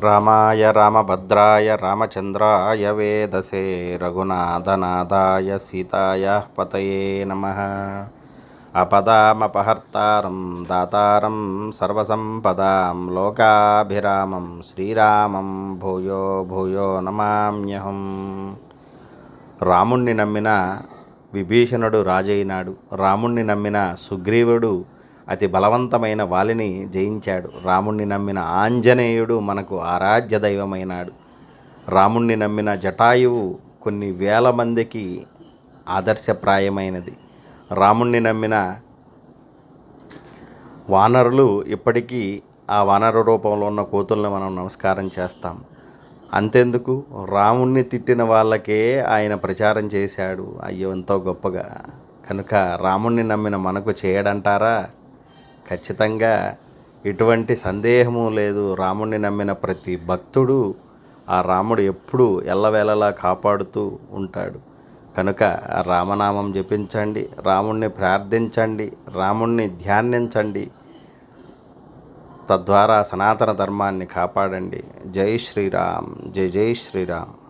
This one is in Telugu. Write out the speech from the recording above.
రామాయ రామభద్రాయ రామచంద్రాయ వేదసే రఘునాథనాథాయ సీతాయ పతయే నమ. అపదామపహర్తారం దాతారం సర్వసంపదాం లోకాభిరామం శ్రీరామం భూయో భూయో నమామ్యహం. రాముణ్ణి నమ్మిన విభీషణుడు రాజైనాడు. రాముణ్ణి నమ్మిన సుగ్రీవుడు అతి బలవంతమైన వాలిని జయించాడు. రాముణ్ణి నమ్మిన ఆంజనేయుడు మనకు ఆరాధ్య దైవమైనాడు. రాముణ్ణి నమ్మిన జటాయువు కొన్ని వేల మందికి ఆదర్శప్రాయమైనది. రాముణ్ణి నమ్మిన వానరులు ఇప్పటికీ ఆ వానర రూపంలో ఉన్న కోతుల్ని మనం నమస్కారం చేస్తాం. అంతెందుకు? రాముణ్ణి తిట్టిన వాళ్ళకే ఆయన ప్రచారం చేశాడు. అయ్యో ఎంతో గొప్పగా. కనుక రాముణ్ణి నమ్మిన మనకు చేయడంటారా? ఖచ్చితంగా ఎటువంటి సందేహము లేదు. రాముణ్ణి నమ్మిన ప్రతి భక్తుడు ఆ రాముడు ఎప్పుడూ ఎల్లవేళలా కాపాడుతూ ఉంటాడు. కనుక రామనామం జపించండి రాముణ్ణి ప్రార్థించండి రాముణ్ణి ధ్యానించండి. తద్వారా సనాతన ధర్మాన్ని కాపాడండి. జై శ్రీరామ్ జై జై శ్రీరామ్.